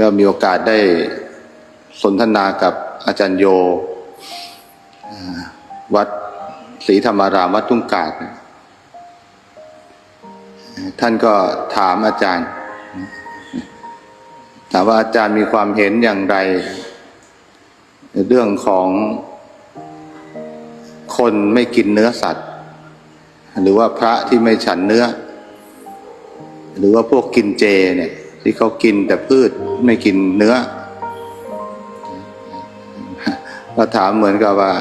ก็มีโอกาสได้สนทนากับอาจารย์โย วัดศรีธรรมารามวัดทุ่งกาดท่านก็ถามอาจารย์ ถามว่าอาจารย์มีความเห็นอย่างไร เรื่องของคนไม่กินเนื้อสัตว์ หรือว่าพระที่ไม่ฉันเนื้อ หรือว่าพวกกินเจเนี่ย ที่เขากินแต่พืชไม่กินเนื้อก็ถามเหมือนกับว่า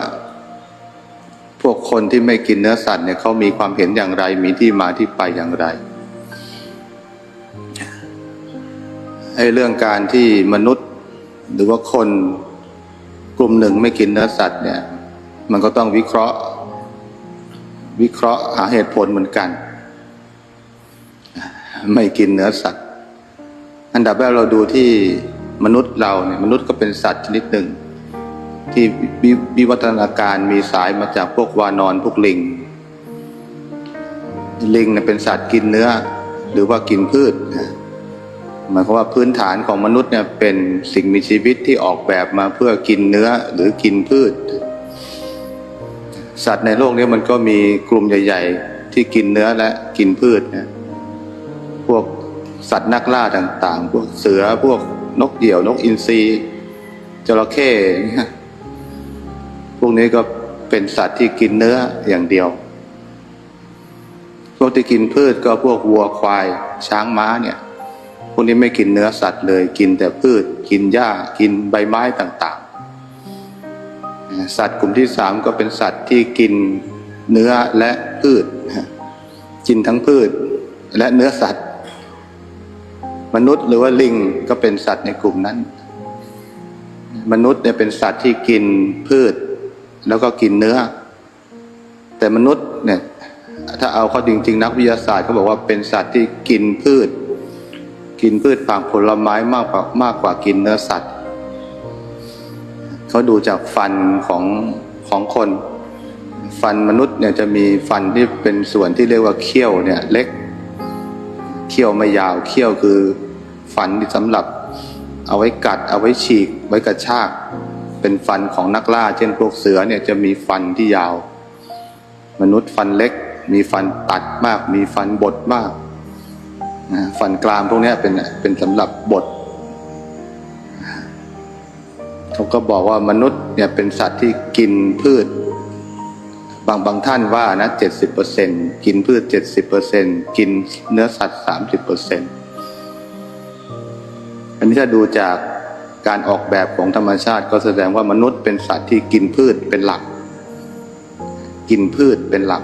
พวกคนที่ไม่กินเนื้อสัตว์เนี่ยเขามีความเห็นอย่างไร มีที่มาที่ไปอย่างไรไอ้เรื่องการที่มนุษย์หรือว่าคนกลุ่มหนึ่งไม่กินเนื้อสัตว์เนี่ย มันก็ต้องวิเคราะห์ วิเคราะห์หาเหตุผลเหมือนกัน ไม่กินเนื้อสัตว์ อันดับแรกเราดูที่มนุษย์เราเนี่ยมนุษย์ก็เป็นสัตว์ชนิดหนึ่ง ที่วิวัฒนาการมีสายมาจากพวกวานอนพวกลิง ลิงเนี่ยเป็นสัตว์กินเนื้อ หรือว่ากินพืชหมายความว่าพื้นฐานของมนุษย์เนี่ยเป็นสิ่งมีชีวิตที่ออกแบบมาเพื่อกินเนื้อหรือกินพืช สัตว์ในโลกนี้มันก็มีกลุ่มใหญ่ ๆ ที่กินเนื้อและกินพืชนะพวก สัตว์นักล่าต่างๆ พวกเสือพวกนกเหยี่ยวนกอินทรีจระเข้เงี้ยพวกนี้ก็เป็นสัตว์ที่กินเนื้ออย่างเดียว พวกที่กินพืชก็พวกวัวควาย ช้างม้าเนี่ย พวกนี้ไม่กินเนื้อสัตว์เลย กินแต่พืช กินหญ้า กินใบไม้ต่างๆ สัตว์กลุ่มที่สามก็เป็นสัตว์ที่กินเนื้อและพืช กินทั้งพืชและเนื้อสัตว์ มนุษย์หรือว่าลิงก็เป็นสัตว์ในกลุ่มนั้น มนุษย์เนี่ยเป็นสัตว์ที่กินพืช แล้วก็กินเนื้อ แต่มนุษย์เนี่ย ถ้าเอาเข้าจริง ๆ นักวิทยาศาสตร์เขาบอกว่าเป็นสัตว์ที่กินพืช กินพืชผักผลไม้มากกว่ามากกว่ากินเนื้อสัตว์เขาดูจากฟันของของคน ฟันมนุษย์เนี่ยจะมีฟันที่เป็นส่วนที่เรียกว่าเขี้ยวเนี่ย เล็ก เขี้ยวไม่ยาวเขี้ยวคือฟันที่สำหรับเอาไว้กัด เอาไว้ฉีก ไว้กระชาก เป็นฟันของนักล่า เช่นพวกเสือเนี่ยจะมีฟันที่ยาว มนุษย์ฟันเล็ก มีฟันตัดมาก มีฟันบดมากนะฟันกรามพวกนี้เป็นเป็นสำหรับบดเขาก็บอกว่ามนุษย์เนี่ยเป็นสัตว์ที่กินพืช บางบางท่านว่านะเจ็ดสิบเปอร์เซ็นกินพืชเจ็ดสิบเปอร์เซ็นกินเนื้อสัตว์สามสิบเปอร์เซ็นอันนี้ถ้าดูจากการออกแบบของธรรมชาติก็แสดงว่ามนุษย์เป็นสัตว์ที่กินพืชเป็นหลัก กินพืชเป็นหลัก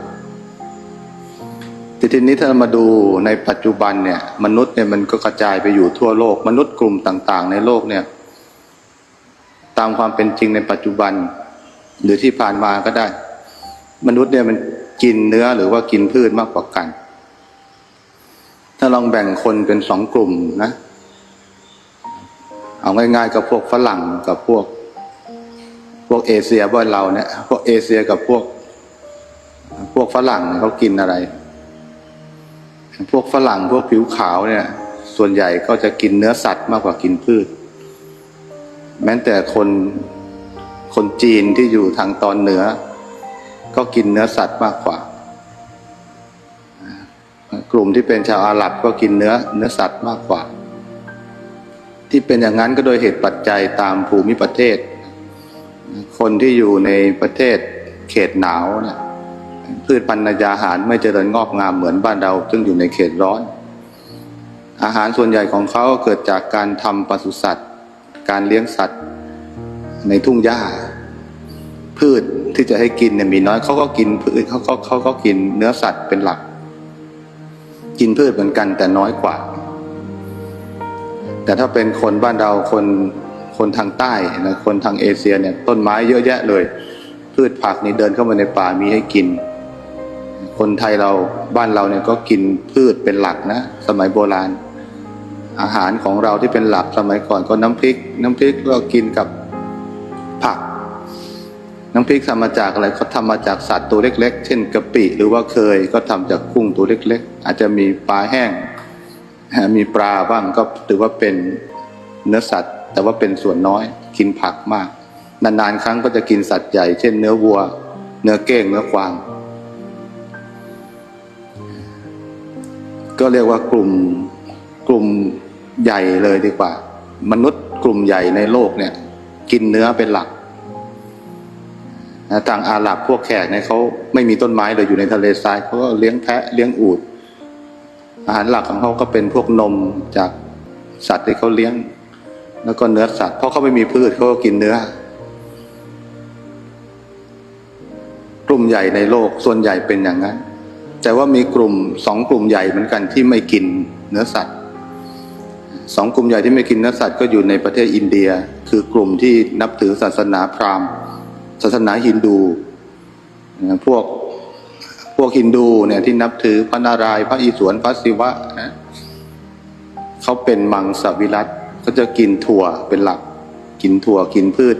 ทีทีนี้ถ้าเรามาดูในปัจจุบันเนี่ยมนุษย์เนี่ยมันก็กระจายไปอยู่ทั่วโลก มนุษย์กลุ่มต่าง ๆ ในโลกเนี่ย ตามความเป็นจริงในปัจจุบัน หรือที่ผ่านมาก็ได้ มนุษย์เนี่ยมันกินเนื้อหรือว่ากินพืชมากกว่ากัน ถ้าลองแบ่งคนเป็นสองกลุ่มนะ เอาง่ายๆกับพวกฝรั่งกับพวก พวกเอเชียบ้านเราเนี่ย พวกเอเชียกับพวก พวกฝรั่งเขากินอะไร พวกฝรั่งพวกผิวขาวเนี่ย ส่วนใหญ่ก็จะกินเนื้อสัตว์มากกว่ากินพืช แม้แต่คนคนจีนที่อยู่ทางตอนเหนือ ก็กินเนื้อสัตว์มากกว่า กลุ่มที่เป็นชาวอาหรับก็กินเนื้อเนื้อสัตว์มากกว่า ที่เป็นอย่างนั้นก็โดยเหตุปัจจัยตามภูมิประเทศ คนที่อยู่ในประเทศเขตหนาวเนี่ยพืชพันธุ์ยาหารไม่เจริญงอกงามเหมือนบ้านเรา ซึ่งอยู่ในเขตร้อน อาหารส่วนใหญ่ของเขาเกิดจากการทำปศุสัตว์ การเลี้ยงสัตว์ในทุ่งหญ้า พืชที่จะให้กินเนี่ยมีน้อยเขาก็กินพืชเขาก็เขาก็กินเนื้อสัตว์เป็นหลัก กินพืชเหมือนกันแต่น้อยกว่า แต่ถ้าเป็นคนบ้านเราคนคนทางใต้นะคนทางเอเชียเนี่ยต้นไม้เยอะแยะเลย พืชผักนี่เดินเข้ามาในป่ามีให้กิน คนไทยเราบ้านเราเนี่ยก็กินพืชเป็นหลักนะสมัยโบราณ อาหารของเราที่เป็นหลักสมัยก่อนก็น้ำพริก น้ำพริกก็กินกับผัก น้ำพริกทำมาจากอะไรเขาทำมาจากสัตว์ตัวเล็ก ๆ เช่นกะปิ หรือว่าเคยก็ทำจากกุ้งตัวเล็ก ๆ อาจจะมีปลาแห้ง มีปลาบ้างก็ถือว่าเป็นเนื้อสัตว์ แต่ว่าเป็นส่วนน้อยกินผักมาก นานๆครั้งก็จะกินสัตว์ใหญ่เช่นเนื้อวัว เนื้อเก้งเนื้อกวาง ก็เรียกว่ากลุ่มกลุ่มใหญ่เลยดีกว่า มนุษย์กลุ่มใหญ่ในโลกเนี่ย กินเนื้อเป็นหลัก นะทางอาหรับพวกแขกเนี่ยเขาไม่มีต้นไม้เลยอยู่ในทะเลทรายเขาก็เลี้ยงแพะเลี้ยงอูฐอาหารหลักของเขาก็เป็นพวกนมจากสัตว์ที่เขาเลี้ยง แล้วก็เนื้อสัตว์ เพราะเขาไม่มีพืชเขาก็กินเนื้อ กลุ่มใหญ่ในโลกส่วนใหญ่เป็นอย่างนั้น แต่ว่ามีกลุ่มสองกลุ่มใหญ่เหมือนกันที่ไม่กินเนื้อสัตว์สองกลุ่มใหญ่ที่ไม่กินเนื้อสัตว์ก็อยู่ในประเทศอินเดีย คือกลุ่มที่นับถือศาสนาพราหมณ์ ศาสนาฮินดูนะพวกพวกฮินดูเนี่ยที่นับถือพระนารายณ์พระอิศวรพระศิวะนะเขาเป็นมังสวิรัตเขาจะกินถั่วเป็นหลัก กินถั่วกินพืช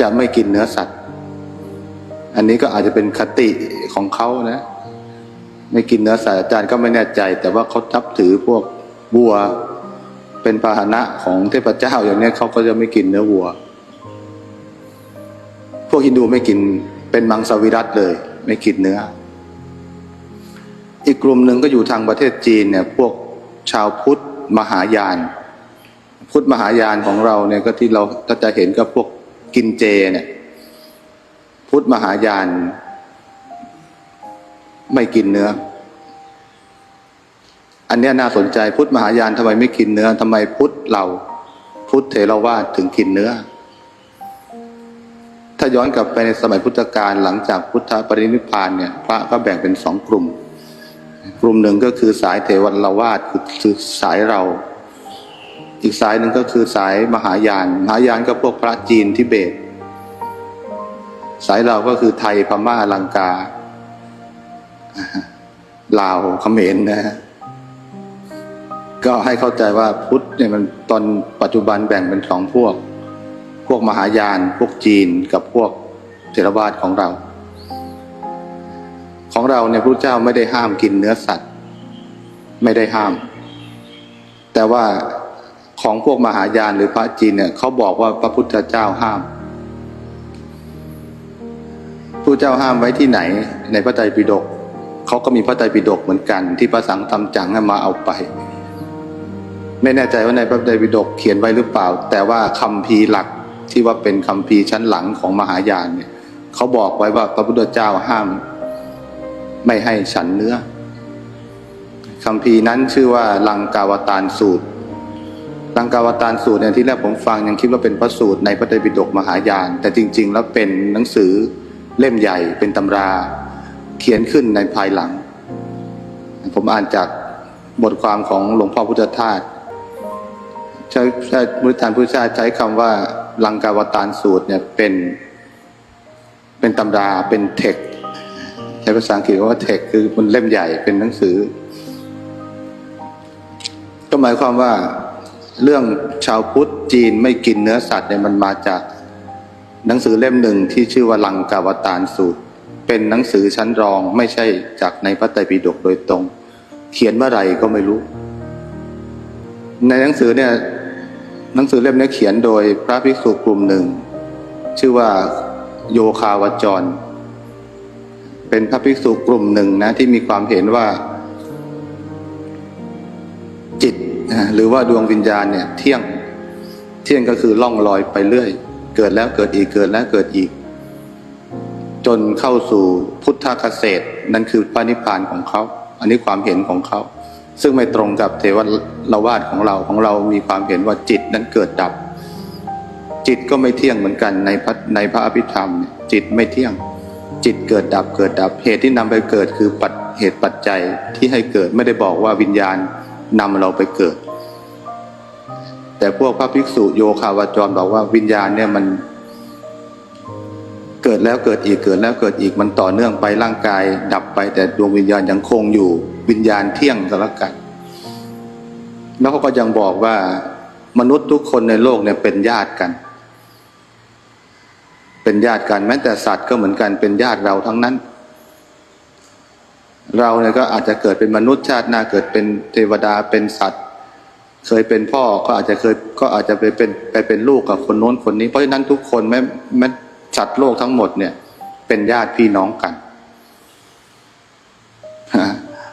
จะไม่กินเนื้อสัตว์ อันนี้ก็อาจจะเป็นคติของเขานะ ไม่กินเนื้อสัตว์อาจารย์ก็ไม่แน่ใจ แต่ว่าเขาทับถือพวกวัวเป็นพาหนะของเทพเจ้าอย่างนี้เขาก็จะไม่กินเนื้อวัว พวกฮินดูไม่กินเป็นมังสวิรัตเลย ไม่กินเนื้อ อีกกลุ่มหนึ่งก็อยู่ทางประเทศจีนเนี่ยพวกชาวพุทธมหายาน พุทธมหายานของเราเนี่ยก็ที่เราก็จะเห็นก็พวกกินเจเนี่ยพุทธมหายานไม่กินเนื้อ อันนี้น่าสนใจพุทธมหายานทำไมไม่กินเนื้อทำไมพุทธเรา พุทธเถรวาถึงกินเนื้อ ถ้าย้อนกลับไปในสมัยพุทธกาลหลังจากพุทธปรินิพพานเนี่ยพระก็แบ่งเป็นสองกลุ่ม กลุ่มหนึ่งก็คือสายเทวรวาทคือคือสายเรา อีกสายหนึ่งก็คือสายมหายาน มหายานก็พวกพระจีนทิเบต สายเราก็คือไทยพม่าลังกาลาวเขมรนะฮะก็ให้เข้าใจว่าพุทธเนี่ยมันตอนปัจจุบันแบ่งเป็นสองพวก พวกมหายาน พวกจีนกับพวกเทรวาสของเรา ของเราเนี่ยพระเจ้าไม่ได้ห้ามกินเนื้อสัตว์ ไม่ได้ห้าม แต่ว่าของพวกมหายานหรือพระจีนเนี่ยเขาบอกว่าพระพุทธเจ้าห้ามพระเจ้าห้ามไว้ที่ไหน ในพระไตรปิฎกเขาก็มีพระไตรปิฎกเหมือนกัน ที่พระสังฆธรรมจังมาเอาไป ไม่แน่ใจว่าในพระไตรปิฎกเขียนไว้หรือเปล่า แต่ว่าคำพีหลัก ที่ว่าเป็นคำพีชั้นหลังของมหายานเนี่ยเขาบอกไว้ว่าพระพุทธเจ้าห้าม ไม่ให้ฉันเนื้อคำพีนั้นชื่อว่าลังกาวตารสูตร ลังกาวตารสูตรเนี่ยที่แรกผมฟังยังคิดว่าเป็นพระสูตรในพระไตรปิฎกมหายาน แต่จริง ๆ แล้วเป็นหนังสือเล่มใหญ่เป็นตำราเขียนขึ้นในภายหลัง ผมอ่านจากบทความของหลวงพ่อพุทธทาสใช้ใช้มุทธานพุทธทาสใช้คำว่า ลังกาวตารสูตรเนี่ยเป็นเป็นตำราเป็นเทคใช้ภาษาอังกฤษว่าเทคคือมันเล่มใหญ่เป็นหนังสือ ก็หมายความว่าเรื่องชาวพุทธจีนไม่กินเนื้อสัตว์เนี่ยมันมาจากหนังสือเล่มหนึ่งที่ชื่อว่าลังกาวตารสูตร เป็นหนังสือชั้นรองไม่ใช่จากในพระไตรปิฎกโดยตรง เขียนเมื่อไหร่ก็ไม่รู้ ในหนังสือเนี่ย หนังสือเล่มนี้เขียนโดยพระภิกษุกลุ่มหนึ่ง ชื่อว่าโยคาวจร เป็นพระภิกษุกลุ่มหนึ่งนะที่มีความเห็นว่า จิตหรือว่าดวงวิญญาณเนี่ยเที่ยงเที่ยงก็คือล่องลอยไปเรื่อย เกิดแล้วเกิดอีกเกิดแล้วเกิดอีก จนเข้าสู่พุทธเกษตรนั่นคือพระนิพพานของเขา อันนี้ความเห็นของเขา ซึ่งไม่ตรงกับเทวราวาสของเราของเรามีความเห็นว่าจิตนั้นเกิดดับ จิตก็ไม่เที่ยงเหมือนกันในพระในพระอภิธรรม จิตไม่เที่ยง จิตเกิดดับเกิดดับเหตุที่นำไปเกิดคือปัจเหตุปัจจัยที่ให้เกิดไม่ได้บอกว่าวิญญาณนำเราไปเกิด แต่พวกพระภิกษุโยคาวจรบอกว่าวิญญาณเนี่ยมัน เกิดแล้วเกิดอีกเกิดแล้วเกิดอีกมันต่อเนื่องไปร่างกาย ดับไปแต่ดวงวิญญาณยังคงอยู่วิญญาณเที่ยงก็แล้วกัน แล้วเขาก็ยังบอกว่ามนุษย์ทุกคนในโลกเนี่ยเป็นญาติกัน เป็นญาติกันแม้แต่สัตว์ก็เหมือนกันเป็นญาติเราทั้งนั้น เราเนี่ยก็อาจจะเกิดเป็นมนุษย์ชาติหน้าเกิดเป็นเทวดาเป็นสัตว์ เคยเป็นพ่อก็อาจจะเคยก็อาจจะไปเป็นไปเป็นลูกกับคนโน้นคนนี้ เพราะฉะนั้นทุกคนแม้แม้ สัตว์โลกทั้งหมดเนี่ย เป็นญาติพี่น้องกัน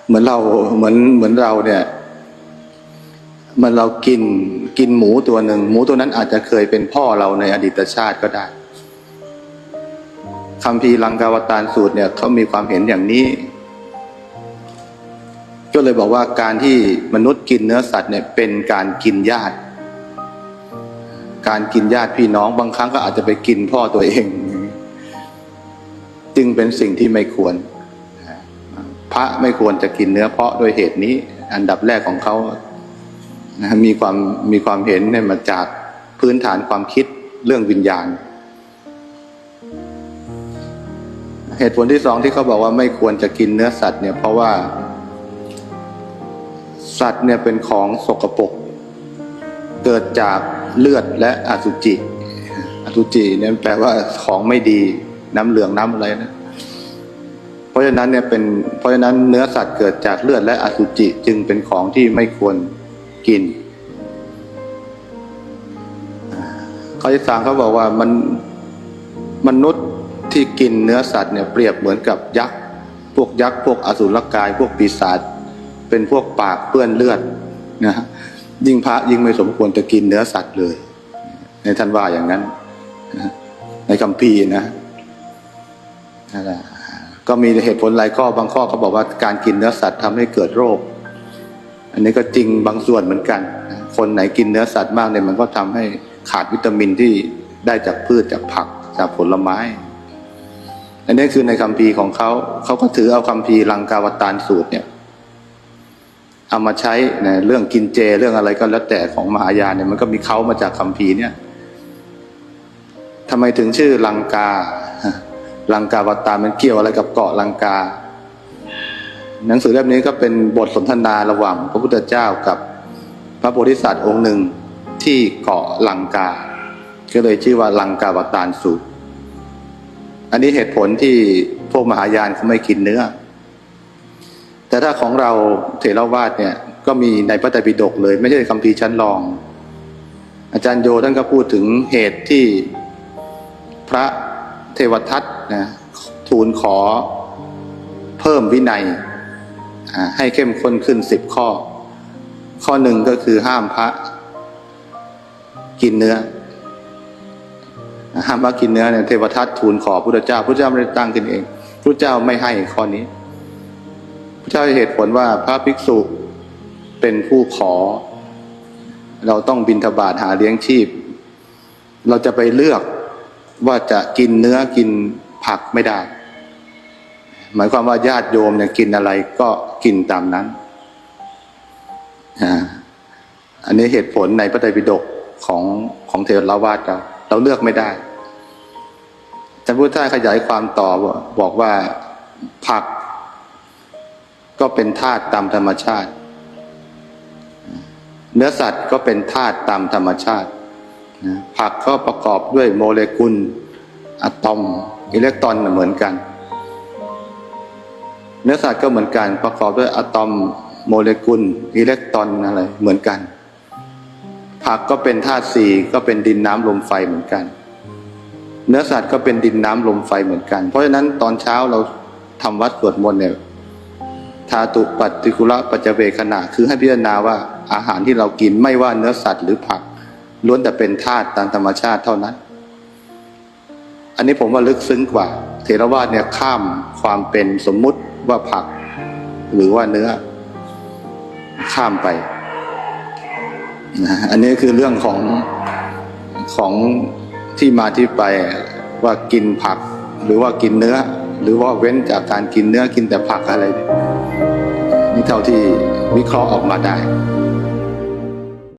เหมือนเราเหมือนเหมือนเราเนี่ยเหมันเรากินกินหมูตัวหนึ่ง หมูตัวนั้นอาจจะเคยเป็นพ่อเราในอดีตชาติก็ได้คำพีร์ลังกาวตารสูตรเนี่ยเขามีความเห็นอย่างนี้ ก็เลยบอกว่าการที่มนุษย์กินเนื้อสัตว์เนี่ยเป็นการกินญาติ การกินญาติพี่น้อง บางครั้งก็อาจจะไปกินพ่อตัวเอง จึงเป็นสิ่งที่ไม่ควร พระไม่ควรจะกินเนื้อเพาะโดยเหตุนี้ อันดับแรกของเขานะมีความมีความเห็นเนี่ยมาจากพื้นฐานความคิดเรื่องวิญญาณ เหตุผลที่สองที่เขาบอกว่าไม่ควรจะกินเนื้อสัตว์เนี่ยเพราะว่า สัตว์เนี่ยเป็นของสกปรกเกิดจาก เลือดและอสุจิ อสุจิเนี่ยแปลว่าของไม่ดีน้ำเหลืองน้ำอะไรนะ เพราะฉะนั้นเนี่ยเป็นเพราะฉะนั้นเนื้อสัตว์เกิดจากเลือดและอสุจิจึงเป็นของที่ไม่ควรกินข้อที่สามเขาบอกว่ามันมนุษย์ที่กินเนื้อสัตว์เนี่ยเปรียบเหมือนกับยักษ์พวกยักษ์พวกอสุรกาย พวกปีศาจเป็นพวกปากเปื้อนเลือดนะฮะ ยิ่งพระยิ่งไม่สมควรจะกินเนื้อสัตว์เลย ในท่านว่าอย่างนั้นในคำพีนะก็มีเหตุผลหลายข้อบางข้อเขาบอกว่าการกินเนื้อสัตว์ทำให้เกิดโรค อันนี้ก็จริงบางส่วนเหมือนกัน คนไหนกินเนื้อสัตว์มากเนี่ยมันก็ทำให้ขาดวิตามินที่ได้จากพืชจากผักจากผลไม้ อันนี้คือในคัมภีของเขาเขาก็ถือเอาคัมภีลังกาวตารสูตรเนี่ย เอามาใช้ในเรื่องกินเจเรื่องอะไรก็แล้วแต่ของมหายานเนี่ยมันก็มีเขามาจากคัมภีเนี่ยทำไมถึงชื่อลังกา ลังกาวตามันเกี่ยวอะไรกับเกาะลังกา หนังสือเล่มนี้ก็เป็นบทสนทนาระหว่างพระพุทธเจ้ากับพระโพธิสัตว์องค์หนึ่งที่เกาะลังกา ก็เลยชื่อว่าลังกาวตารสูตรอันนี้เหตุผลที่พวกมหายานเขาไม่กินเนื้อ แต่ถ้าของเราเถรวาทเนี่ยก็มีในพระไตรปิฎกเลย ไม่ใช่คัมภีชั้นรอง อาจารย์โยท่านก็พูดถึงเหตุที่พระเทวทัตนะทูลขอเพิ่มวินัย ให้เข้มข้นขึ้นสิบข้อ ข้อหนึ่งก็คือห้ามพระกินเนื้อ ห้ามพระกินเนื้อเนี่ยเทวทัตทูลขอพระเจ้าพระเจ้าไม่ได้ตั้งขึ้นเองพระเจ้าไม่ให้ข้อนี้ เจ้าให้เหตุผลว่าพระภิกษุเป็นผู้ขอ เราต้องบินทบาทหาเลี้ยงชีพ เราจะไปเลือกว่าจะกินเนื้อกินผักไม่ได้ หมายความว่าญาติโยมเนี่ยกินอะไรก็กินตามนั้นอันนี้เหตุผลในพระไตรปิฎกของของเทรวาสเราเราเลือกไม่ได้ท่านพุทธทาสขยายความต่อบอกว่าผัก ก็เป็นธาตุตามธรรมชาติ เนื้อสัตว์ก็เป็นธาตุตามธรรมชาติ ผักก็ประกอบด้วยโมเลกุลอะตอม อิเล็กตรอนเหมือนกัน เนื้อสัตว์ก็เหมือนกัน ประกอบด้วยอะตอมโมเลกุล อิเล็กตรอนอะไรเหมือนกัน ผักก็เป็นธาตุสี่ก็เป็นดินน้ำลมไฟเหมือนกัน เนื้อสัตว์ก็เป็นดินน้ำลมไฟเหมือนกัน เพราะฉะนั้นตอนเช้าเราทำวัดสวดมนต์เนี่ย ทาตุปัตติคุระปัจเวขณะคือให้พิจารณาว่าอาหารที่เรากินไม่ว่าเนื้อสัตว์หรือผักล้วนแต่เป็นธาตุตามธรรมชาติเท่านั้น อันนี้ผมว่าลึกซึ้งกว่า เทรวาสเนี่ยข้ามความเป็นสมมุติว่าผัก หรือว่าเนื้อ ข้ามไปนะอันนี้คือเรื่องของของที่มาที่ไปว่ากินผัก หรือว่ากินเนื้อ หรือว่าเว้นจากการกินเนื้อกินแต่ผักอะไร เท่าที่วิเคราะห์ออกมาได้